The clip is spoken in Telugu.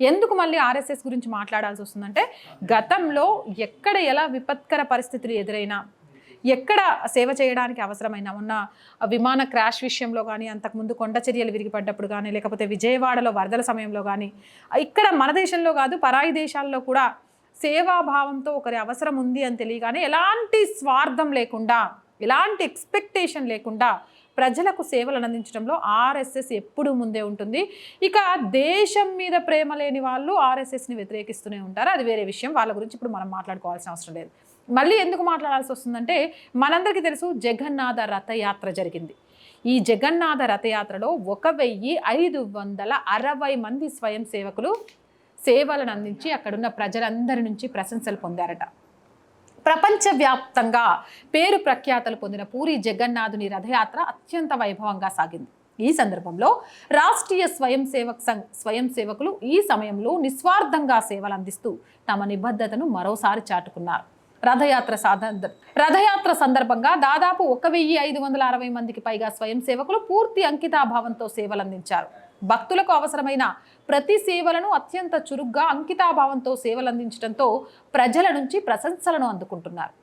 ఎందుకు మళ్ళీ ఆర్ఎస్ఎస్ గురించి మాట్లాడాల్సి వస్తుందంటే గతంలో ఎక్కడ ఎలా విపత్కర పరిస్థితులు ఎదురైనా ఎక్కడ సేవ చేయడానికి అవసరమైన ఉన్న విమాన క్రాష్ విషయంలో కానీ అంతకుముందు కొండ చర్యలు విరిగిపడ్డప్పుడు కానీ లేకపోతే విజయవాడలో వరదల సమయంలో కానీ ఇక్కడ మన దేశంలో కాదు పరాయి దేశాల్లో కూడా సేవాభావంతో ఒకరి అవసరం ఉంది అని తెలియగానే ఎలాంటి స్వార్థం లేకుండా ఎలాంటి ఎక్స్పెక్టేషన్ లేకుండా ప్రజలకు సేవలు అందించడంలో ఆర్ఎస్ఎస్ ఎప్పుడు ముందే ఉంటుంది. ఇక దేశం మీద ప్రేమ లేని వాళ్ళు ఆర్ఎస్ఎస్ని వ్యతిరేకిస్తూనే ఉంటారు. అది వేరే విషయం. వాళ్ళ గురించి ఇప్పుడు మనం మాట్లాడుకోవాల్సిన అవసరం లేదు. మళ్ళీ ఎందుకు మాట్లాడాల్సి వస్తుందంటే మనందరికీ తెలుసు జగన్నాథ రథయాత్ర జరిగింది. ఈ జగన్నాథ రథయాత్రలో ఒక వెయ్యి ఐదు వందల అరవై మంది స్వయం సేవకులు సేవలను అందించి అక్కడున్న ప్రజలందరి నుంచి ప్రశంసలు పొందారట. ప్రపంచవ్యాప్తంగా పేరు ప్రఖ్యాతలు పొందిన పూరి జగన్నాథుని రథయాత్ర అత్యంత వైభవంగా సాగింది. ఈ సందర్భంలో రాష్ట్రీయ స్వయం సేవక్ సంఘ్ స్వయం సేవకులు ఈ సమయంలో నిస్వార్థంగా సేవలు అందిస్తూ తమ నిబద్ధతను మరోసారి చాటుకున్నారు. రథయాత్ర సాధ రథయాత్ర సందర్భంగా దాదాపు ఒక వెయ్యి ఐదు వందల అరవై మందికి పైగా స్వయం సేవకులు పూర్తి అంకితాభావంతో సేవలందించారు. భక్తులకు అవసరమైన ప్రతి సేవలను అత్యంత చురుగ్గా అంకితాభావంతో సేవలందించడంతో ప్రజల నుంచి ప్రశంసలను అందుకుంటున్నారు.